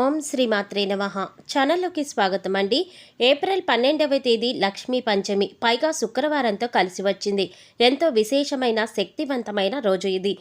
ఓం శ్రీ మాత్రే నమ. ఛానల్లోకి స్వాగతం అండి ఏప్రిల్ పన్నెండవ తేదీ లక్ష్మీ పంచమి. పైగా శుక్రవారంతో కలిసి వచ్చింది. ఎంతో విశేషమైన శక్తివంతమైన రోజు ఇది.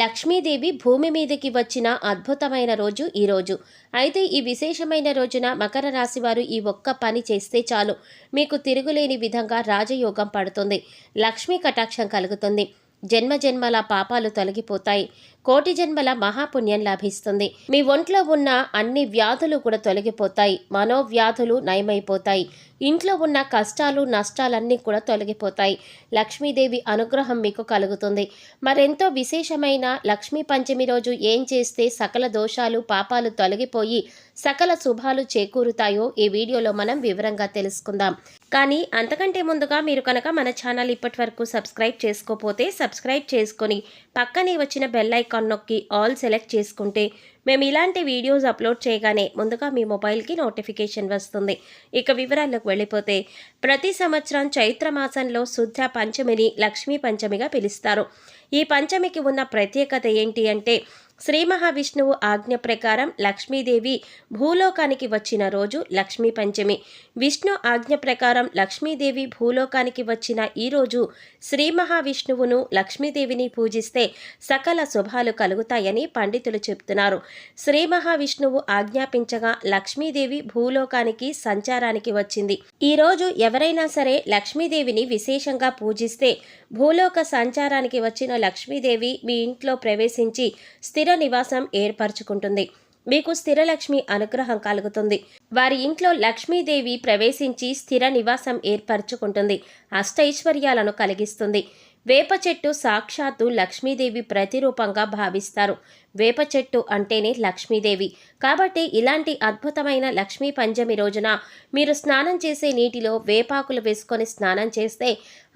లక్ష్మీదేవి భూమి మీదకి వచ్చిన అద్భుతమైన రోజు ఈ రోజు. అయితే ఈ విశేషమైన రోజున మకర రాశి వారు ఈ ఒక్క పని చేస్తే చాలు. మీకు తిరుగులేని విధంగా రాజయోగం పడుతుంది. లక్ష్మీ కటాక్షం కలుగుతుంది. జన్మ జన్మల పాపాలు తొలగిపోతాయి. కోటి జన్మల మహాపుణ్యం లభిస్తుంది. మీ ఒంట్లో ఉన్న అన్ని వ్యాధులు కూడా తొలగిపోతాయి. మనోవ్యాధులు నయమైపోతాయి. ఇంట్లో ఉన్న కష్టాలు నష్టాలన్నీ కూడా తొలగిపోతాయి. లక్ష్మీదేవి అనుగ్రహం మీకు కలుగుతుంది. మరెంతో విశేషమైన లక్ష్మీ పంచమి రోజు ఏం చేస్తే సకల దోషాలు పాపాలు తొలగిపోయి సకల శుభాలు చేకూరుతాయో ఈ వీడియోలో మనం వివరంగా తెలుసుకుందాం. కానీ అంతకంటే ముందుగా మీరు కనుక మన ఛానల్ ఇప్పటి వరకు సబ్స్క్రైబ్ చేసుకోకపోతే సబ్స్క్రైబ్ చేసుకొని పక్కనే వచ్చిన బెల్ ఐకాన్ నొక్కి ఆల్ సెలెక్ట్ చేసుకుంటే మేము ఇలాంటి వీడియోస్ అప్లోడ్ చేయగానే ముందుగా మీ మొబైల్కి నోటిఫికేషన్ వస్తుంది. ఇక వివరాల్లోకి వెళ్ళిపోతే ప్రతి సంవత్సరం చైత్ర మాసంలో శుద్ధ పంచమిని లక్ష్మీ పంచమిగా పిలుస్తారు. ఈ పంచమికి ఉన్న ప్రత్యేకత ఏంటి అంటే శ్రీ మహావిష్ణువు ఆజ్ఞ ప్రకారం లక్ష్మీదేవి భూలోకానికి వచ్చిన రోజు లక్ష్మీ పంచమి. విష్ణు ఆజ్ఞ ప్రకారం లక్ష్మీదేవి భూలోకానికి వచ్చిన ఈ రోజు శ్రీ మహావిష్ణువును లక్ష్మీదేవిని పూజిస్తే సకల శుభాలు కలుగుతాయని పండితులు చెప్తున్నారు శ్రీ మహావిష్ణువు ఆజ్ఞాపించగా లక్ష్మీదేవి భూలోకానికి సంచారానికి వచ్చింది. ఈ రోజు ఎవరైనా సరే లక్ష్మీదేవిని విశేషంగా పూజిస్తే భూలోక సంచారానికి వచ్చిన లక్ష్మీదేవి మీ ఇంట్లో ప్రవేశించి స్థిర స్థిర నివాసం ఏర్పరచుకుంటుంది. మీకు స్థిరలక్ష్మి అనుగ్రహం కలుగుతుంది. వారి ఇంట్లో లక్ష్మీదేవి ప్రవేశించి స్థిర నివాసం ఏర్పరచుకుంటుంది. అష్టైశ్వర్యాలను కలిగిస్తుంది. వేప చెట్టు సాక్షాత్తు లక్ష్మీదేవి ప్రతిరూపంగా భావిస్తారు. వేప చెట్టు అంటేనే లక్ష్మీదేవి. కాబట్టి ఇలాంటి అద్భుతమైన లక్ష్మీ పంచమి రోజున మీరు స్నానం చేసే నీటిలో వేపాకులు వేసుకొని స్నానం చేస్తే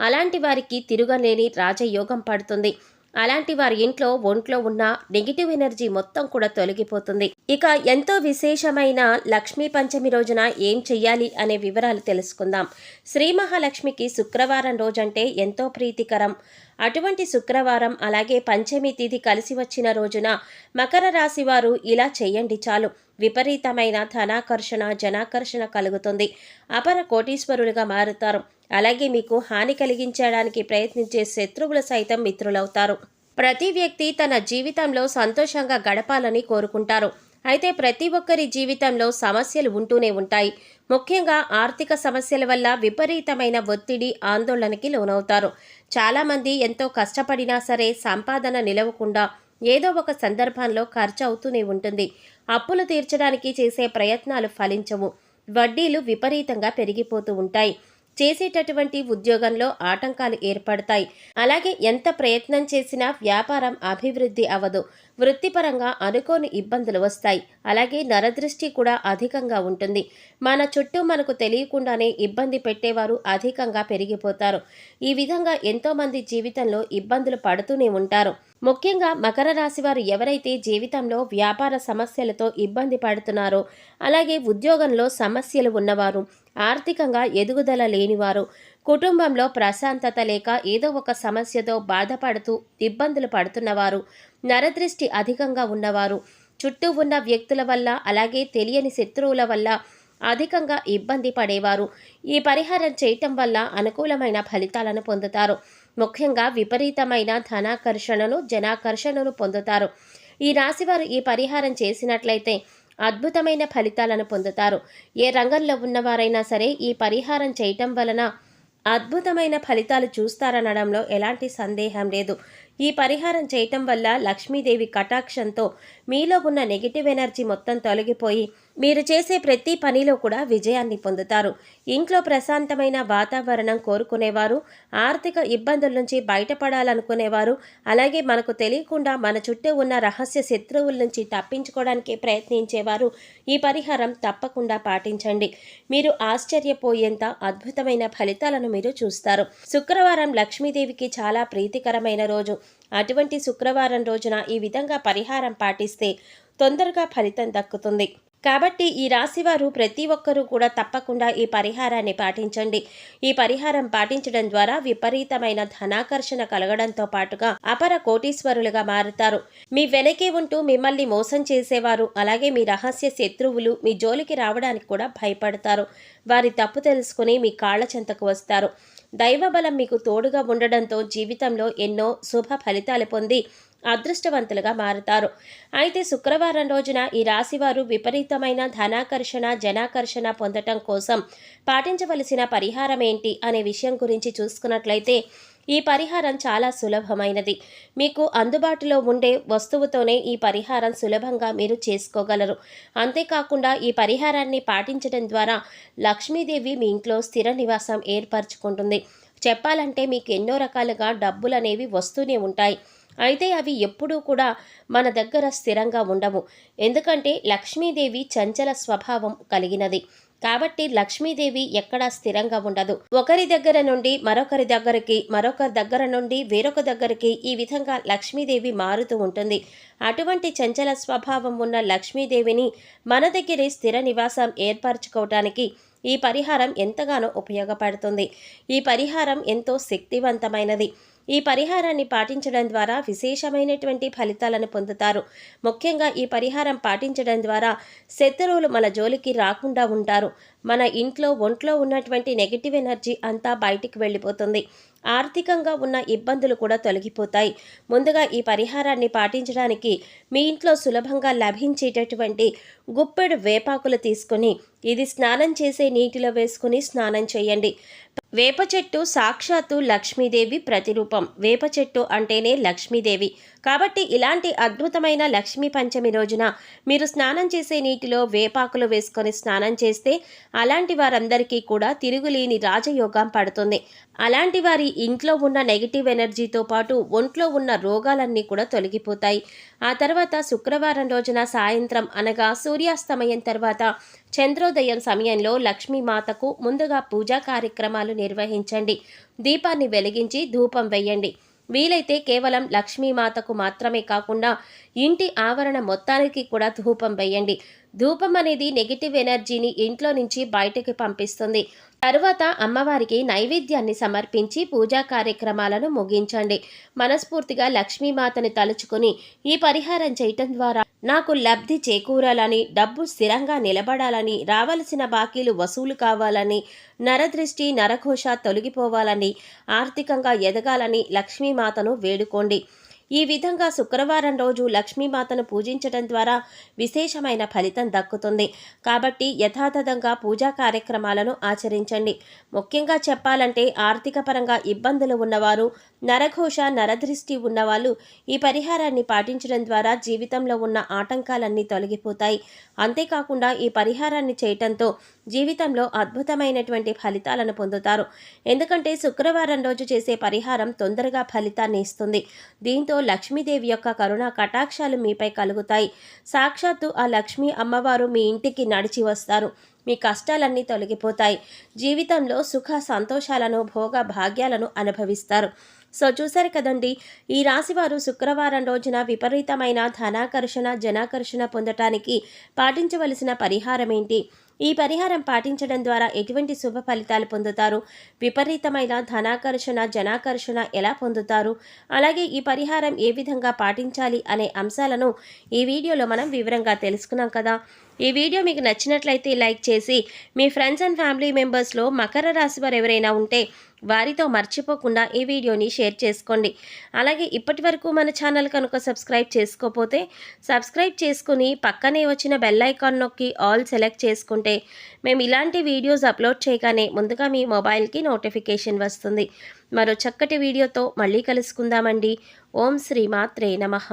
అలాంటి వారికి తిరుగలేని రాజయోగం పడుతుంది. అలాంటి వారి ఇంట్లో ఒంట్లో ఉన్న నెగిటివ్ ఎనర్జీ మొత్తం కూడా తొలగిపోతుంది. ఇక ఎంతో విశేషమైన లక్ష్మీ పంచమి రోజున ఏం చెయ్యాలి అనే వివరాలు తెలుసుకుందాం. శ్రీ మహాలక్ష్మికి శుక్రవారం రోజంటే ఎంతో ప్రీతికరం. అటువంటి శుక్రవారం అలాగే పంచమి తిథి కలిసి వచ్చిన రోజున మకర రాశి వారు ఇలా చేయండి చాలు. విపరీతమైన ధనాకర్షణ జనాకర్షణ కలుగుతుంది. అపర కోటీశ్వరులుగా మారుతారు. అలాగే మీకు హాని కలిగించడానికి ప్రయత్నించే శత్రువులు సైతం మిత్రులవుతారు. ప్రతి వ్యక్తి తన జీవితంలో సంతోషంగా గడపాలని కోరుకుంటారు. అయితే ప్రతి ఒక్కరి జీవితంలో సమస్యలు ఉంటూనే ఉంటాయి. ముఖ్యంగా ఆర్థిక సమస్యల వల్ల విపరీతమైన ఒత్తిడి ఆందోళనకి లోనవుతారు. చాలామంది ఎంతో కష్టపడినా సరే సంపాదన నిలవకుండా ఏదో ఒక సందర్భంలో ఖర్చు అవుతూనే ఉంటుంది. అప్పులు తీర్చడానికి చేసే ప్రయత్నాలు ఫలించవు. వడ్డీలు విపరీతంగా పెరిగిపోతూ ఉంటాయి. చేసేటటువంటి ఉద్యోగంలో ఆటంకాలు ఏర్పడతాయి. అలాగే ఎంత ప్రయత్నం చేసినా వ్యాపారం అభివృద్ధి అవ్వదు. వృత్తిపరంగా అనుకోని ఇబ్బందులు వస్తాయి. అలాగే నరదృష్టి కూడా అధికంగా ఉంటుంది. మన చుట్టూ మనకు తెలియకుండానే ఇబ్బంది పెట్టేవారు అధికంగా పెరిగిపోతారు. ఈ విధంగా ఎంతోమంది జీవితంలో ఇబ్బందులు పడుతూనే ఉంటారు. ముఖ్యంగా మకర రాశి వారు ఎవరైతే జీవితంలో వ్యాపార సమస్యలతో ఇబ్బంది పడుతున్నారో అలాగే ఉద్యోగంలో సమస్యలు ఉన్నవారు ఆర్థికంగా ఎదుగుదల లేనివారు కుటుంబంలో ప్రశాంతత లేక ఏదో ఒక సమస్యతో బాధపడుతూ ఇబ్బందులు పడుతున్నవారు నరదృష్టి అధికంగా ఉన్నవారు చుట్టూ ఉన్న వ్యక్తుల వల్ల అలాగే తెలియని శత్రువుల వల్ల అధికంగా ఇబ్బంది పడేవారు. ఈ పరిహారం చేయటం వల్ల అనుకూలమైన ఫలితాలను పొందుతారు. ముఖ్యంగా విపరీతమైన ధనాకర్షణను జనాకర్షణను పొందుతారు. ఈ రాశివారు ఈ పరిహారం చేసినట్లయితే అద్భుతమైన ఫలితాలను పొందుతారు. ఏ రంగంలో ఉన్నవారైనా సరే ఈ పరిహారం చేయటం వలన అద్భుతమైన ఫలితాలు చూస్తారనడంలో ఎలాంటి సందేహం లేదు. ఈ పరిహారం చేయటం వల్ల లక్ష్మీదేవి కటాక్షంతో మీలో ఉన్న నెగిటివ్ ఎనర్జీ మొత్తం తొలగిపోయి మీరు చేసే ప్రతి పనిలో కూడా విజయాన్ని పొందుతారు. ఇంట్లో ప్రశాంతమైన వాతావరణం కోరుకునేవారు ఆర్థిక ఇబ్బందుల నుంచి బయటపడాలనుకునేవారు అలాగే మనకు తెలియకుండా మన చుట్టూ ఉన్న రహస్య శత్రువుల నుంచి తప్పించుకోవడానికి ప్రయత్నించేవారు. ఈ పరిహారం తప్పకుండా పాటించండి. మీరు ఆశ్చర్యపోయేంత అద్భుతమైన ఫలితాలను మీరు చూస్తారు. శుక్రవారం లక్ష్మీదేవికి చాలా ప్రీతికరమైన రోజు. అటువంటి శుక్రవారం రోజున ఈ విధంగా పరిహారం పాటిస్తే తొందరగా ఫలితం దక్కుతుంది. కాబట్టి ఈ రాశివారు ప్రతి ఒక్కరూ కూడా తప్పకుండా ఈ పరిహారాన్ని పాటించండి. ఈ పరిహారం పాటించడం ద్వారా విపరీతమైన ధనాకర్షణ కలగడంతో పాటుగా అపర కోటీశ్వరులుగా మారుతారు. మీ వెనకే ఉంటూ మిమ్మల్ని మోసం చేసేవారు అలాగే మీ రహస్య శత్రువులు మీ జోలికి రావడానికి కూడా భయపడతారు. వారి తప్పు తెలుసుకుని మీ కాళ్ళ చెంతకు వస్తారు. దైవబలం మీకు తోడుగా ఉండడంతో జీవితంలో ఎన్నో శుభ ఫలితాలు పొంది అదృష్టవంతులుగా మారుతారు. అయితే శుక్రవారం రోజున ఈ రాశివారు విపరీతమైన ధనాకర్షణ జనాకర్షణ పొందటం కోసం పాటించవలసిన పరిహారం ఏంటి అనే విషయం గురించి చూసుకున్నట్లయితే ఈ పరిహారం చాలా సులభమైనది. మీకు అందుబాటులో ఉండే వస్తువుతోనే ఈ పరిహారం సులభంగా మీరు చేసుకోగలరు. అంతేకాకుండా ఈ పరిహారాన్ని పాటించడం ద్వారా లక్ష్మీదేవి మీ ఇంట్లో స్థిర నివాసం ఏర్పరచుకుంటుంది. చెప్పాలంటే మీకు ఎన్నో రకాలుగా డబ్బులు అనేవి వస్తూనే ఉంటాయి. అయితే అవి ఎప్పుడూ కూడా మన దగ్గర స్థిరంగా ఉండవు. ఎందుకంటే లక్ష్మీదేవి చంచల స్వభావం కలిగినది. కాబట్టి లక్ష్మీదేవి ఎక్కడా స్థిరంగా ఉండదు. ఒకరి దగ్గర నుండి మరొకరి దగ్గరికి మరొకరి దగ్గర నుండి వేరొక దగ్గరికి ఈ విధంగా లక్ష్మీదేవి మారుతూ ఉంటుంది. అటువంటి చంచల స్వభావం ఉన్న లక్ష్మీదేవిని మన దగ్గరే స్థిర నివాసం ఏర్పరచుకోవటానికి ఈ పరిహారం ఎంతగానో ఉపయోగపడుతుంది. ఈ పరిహారం ఎంతో శక్తివంతమైనది. ఈ పరిహారాన్ని పాటించడం ద్వారా విశేషమైనటువంటి ఫలితాలను పొందుతారు. ముఖ్యంగా ఈ పరిహారం పాటించడం ద్వారా శత్రువులు మన జోలికి రాకుండా ఉంటారు. మన ఇంట్లో ఒంట్లో ఉన్నటువంటి నెగిటివ్ ఎనర్జీ అంతా బయటికి వెళ్ళిపోతుంది. ఆర్థికంగా ఉన్న ఇబ్బందులు కూడా తొలగిపోతాయి. ముందుగా ఈ పరిహారాన్ని పాటించడానికి మీ ఇంట్లో సులభంగా లభించేటటువంటి గుప్పెడు వేపాకులు తీసుకొని ఇది స్నానం చేసే నీటిలో వేసుకుని స్నానం చేయండి. వేప చెట్టు సాక్షాత్తు లక్ష్మీదేవి ప్రతిరూపం. వేప చెట్టు అంటేనే లక్ష్మీదేవి. కాబట్టి ఇలాంటి అద్భుతమైన లక్ష్మీ పంచమి రోజున మీరు స్నానం చేసే నీటిలో వేపాకులు వేసుకొని స్నానం చేస్తే అలాంటి వారందరికీ కూడా తిరుగులేని రాజయోగం పడుతుంది. అలాంటి వారి ఇంట్లో ఉన్న నెగిటివ్ ఎనర్జీతో పాటు ఒంట్లో ఉన్న రోగాలన్నీ కూడా తొలగిపోతాయి. ఆ తర్వాత శుక్రవారం రోజున సాయంత్రం అనగా సూర్యాస్తమయం తర్వాత చంద్రోదయం సమయంలో లక్ష్మీమాతకు ముందుగా పూజా కార్యక్రమాలు నిర్వహించండి. దీపాన్ని వెలిగించి ధూపం వేయండి. వీలైతే కేవలం లక్ష్మీమాతకు మాత్రమే కాకుండా ఇంటి ఆవరణ మొత్తానికి కూడా ధూపం వేయండి. ధూపం అనేది నెగిటివ్ ఎనర్జీని ఇంట్లో నుంచి బయటకు పంపిస్తుంది. తరువాత అమ్మవారికి నైవేద్యాన్ని సమర్పించి పూజా కార్యక్రమాలను ముగించండి. మనస్ఫూర్తిగా లక్ష్మీమాతను తలుచుకుని ఈ పరిహారం చేయటం ద్వారా నాకు లబ్ధి చేకూరాలని డబ్బు స్థిరంగా నిలబడాలని రావలసిన బాకీలు వసూలు కావాలని నరదృష్టి నరఘోష తొలగిపోవాలని ఆర్థికంగా ఎదగాలని లక్ష్మీమాతను వేడుకోండి. ఈ విధంగా శుక్రవారం రోజు లక్ష్మీమాతను పూజించడం ద్వారా విశేషమైన ఫలితం దక్కుతుంది. కాబట్టి యథాతథంగా పూజా కార్యక్రమాలను ఆచరించండి. ముఖ్యంగా చెప్పాలంటే ఆర్థిక పరంగా ఇబ్బందులు ఉన్నవారు నరఘోష నరదృష్టి ఉన్నవాళ్ళు ఈ పరిహారాన్ని పాటించడం ద్వారా జీవితంలో ఉన్న ఆటంకాలన్నీ తొలగిపోతాయి. అంతేకాకుండా ఈ పరిహారాన్ని చేయటంతో జీవితంలో అద్భుతమైనటువంటి ఫలితాలను పొందుతారు. ఎందుకంటే శుక్రవారం రోజు చేసే పరిహారం తొందరగా ఫలితాన్ని ఇస్తుంది. దీంతో లక్ష్మీదేవి యొక్క కరుణ కటాక్షాలు మీపై కలుగుతాయి. సాక్షాత్తు ఆ లక్ష్మీ అమ్మవారు మీ ఇంటికి నడిచి వస్తారు. మీ కష్టాలన్నీ తొలగిపోతాయి. జీవితంలో సుఖ సంతోషాలను భోగ భాగ్యాలను అనుభవిస్తారు. సో చూశారు కదండి ఈ రాశివారు శుక్రవారం రోజున విపరీతమైన ధనాకర్షణ జనాకర్షణ పొందటానికి పాటించవలసిన పరిహారం ఏంటి ఈ పరిహారం పాటించడం ద్వారా ఎటువంటి శుభ ఫలితాలు పొందుతారు? విపరీతమైన ధనాకర్షణ జనాకర్షణ ఎలా పొందుతారు? అలాగే ఈ పరిహారం ఏ విధంగా పాటించాలి అనే అంశాలను ఈ వీడియోలో మనం వివరంగా తెలుసుకున్నాం కదా. ఈ వీడియో మీకు నచ్చినట్లయితే లైక్ చేసి మీ ఫ్రెండ్స్ అండ్ ఫ్యామిలీ మెంబర్స్లో మకర రాశి వారు ఎవరైనా ఉంటే వారితో మర్చిపోకుండా ఈ వీడియోని షేర్ చేసుకోండి. అలాగే ఇప్పటి వరకు మన ఛానల్ కనుక సబ్స్క్రైబ్ చేసుకోకపోతే సబ్స్క్రైబ్ చేసుకుని పక్కనే వచ్చిన బెల్ ఐకాన్ నొక్కి ఆల్ సెలెక్ట్ చేసుకుంటే మేము ఇలాంటి వీడియోస్ అప్లోడ్ చేయగానే ముందుగా మీ మొబైల్కి నోటిఫికేషన్ వస్తుంది. మరో చక్కటి వీడియోతో మళ్ళీ కలుసుకుందామండి. ఓం శ్రీ మాత్రే నమః.